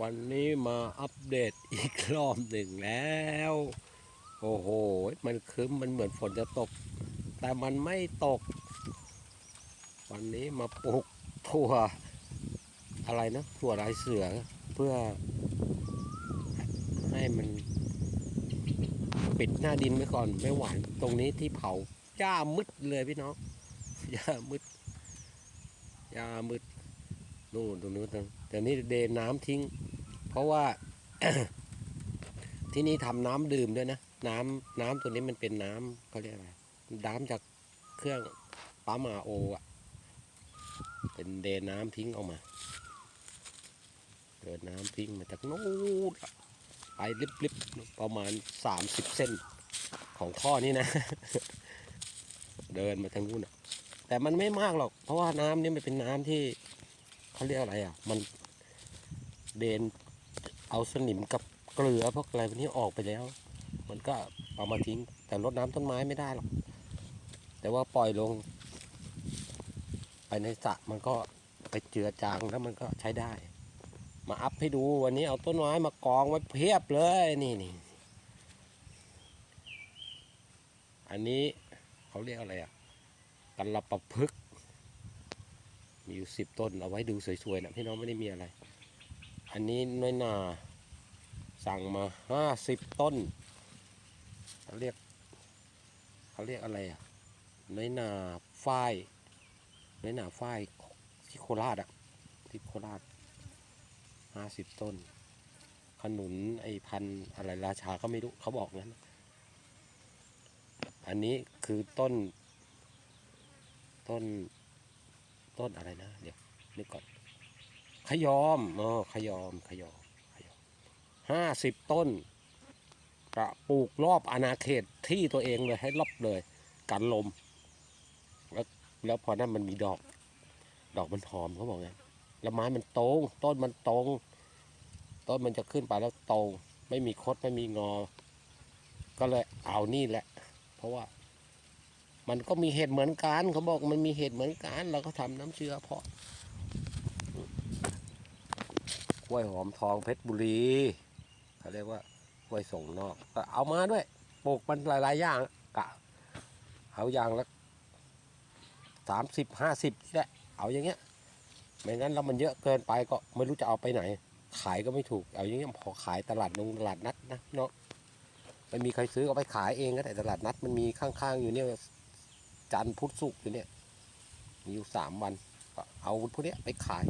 วันนี้มาอัปเดตอีกรอบหนึ่งแล้ว โอ้โห มันครึ้มมันเหมือนฝนจะตก แต่มันไม่ตก วันนี้มาปลูกถั่วอะไรนะถั่วลายเสือเพื่อให้มัน ปิดหน้าดินไว้ก่อนไม่หวานตรงนี้ที่เผาหญ้ามืดเลยพี่น้องหญ้ามืดหญ้ามืดนู่นตรงนู้นตรงแต่นี่เดน้ำทิ้ง เพราะว่า ที่นี่ทำน้ำดื่มด้วยนะน้ำน้ำตัวนี้มันเป็นน้ำเขาเรียกอะไรน้ำจากเครื่องปั๊มอาโออะ เป็นเดนน้ำทิ้งออกมาเดินน้ำทิ้งมาจากนู้นไปลิบๆประมาณสามสิบเส้นของท่อนี่นะ เดินมาทางนู้นอะแต่มันไม่มากหรอก เพราะว่าน้ำนี่มันเป็นน้ำที่เขาเรียกอะไรอะ มันเดน เอาสนิมกับเกลือพวกอะไรพวกนี้ออกไปแล้ว มันก็เอามาทิ้ง แต่รดน้ำต้นไม้ไม่ได้หรอก แต่ว่าปล่อยลง ไปในสระมันก็ไปเจือจางแล้วมันก็ใช้ได้ มาอัพให้ดูวันนี้เอาต้นไม้มากองไว้เพียบเลยนี่นี่อันนี้เขาเรียกอะไรอะกันละประพฤกษ์มีอยู่สิบต้นเอาไว้ดูสวยๆนะพี่น้องไม่ได้มีอะไร อันนี้น้อยนา สั่งมาห้าสิบต้นเขาเรียกเขาเรียกอะไรอะน้อยนาฝ้ายน้อยนาฝ้ายที่โคราชอะที่โคราชห้าสิบต้น ขนุนไอพันอะไรราชาก็ไม่รู้เขาบอกงั้น อันนี้คือต้น ต้น ต้นอะไรนะ เดี๋ยวนึกก่อน ขยอมอ๋อขยอมขยอมขยอมห้าสิบต้นกะปลูกรอบอาณาเขตที่ตัวเองเลยให้รอบเลย กันลม แล้วแล้วพอนั้นมันมีดอก ดอกมันหอมเขาบอกงั้นแล้วไม้มันตรง ต้นมันตรงต้นมันจะขึ้นไปแล้วตรง ไม่มีคดไม่มีงอ ก็เลยเอานี่แหละ เพราะว่า มันก็มีเห็ดเหมือนกันเขาบอกมันมีเห็ดเหมือนกันเราก็ทำน้ำเชื้อเพาะ กล้วยหอมทองเพชรบุรีเขาเรียกว่ากล้วยส่งนอกก็เอามาด้วยปลูกมันหลายๆอย่างกะเอาอย่างละสามสิบห้าสิบแหละเอาอย่างเงี้ยไม่งั้นแล้วมันเยอะเกินไปก็ไม่รู้จะเอาไปไหน ขายก็ไม่ถูกเอาอย่างเงี้ยพอขายตลาดนงตลาดนัดนะเนาะไม่มีใครซื้อเอาไปขายเองก็ได้ตลาดนัดมันมีข้างๆอยู่เนี่ยจันพุธศุกอยู่เนี่ยมีอยู่สามวันก็เอาพวกเนี้ยไปขาย